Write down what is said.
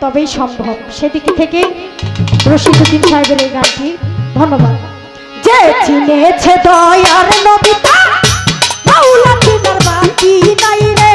তবেই সম্ভব। সেদিকে থেকে রশিদুদ্দিন সাহেবের এই গানটি ধন্যবাদ। যে চিনেছে দয়ার নবিতা বাউলা চিনার বাকি নাই রে।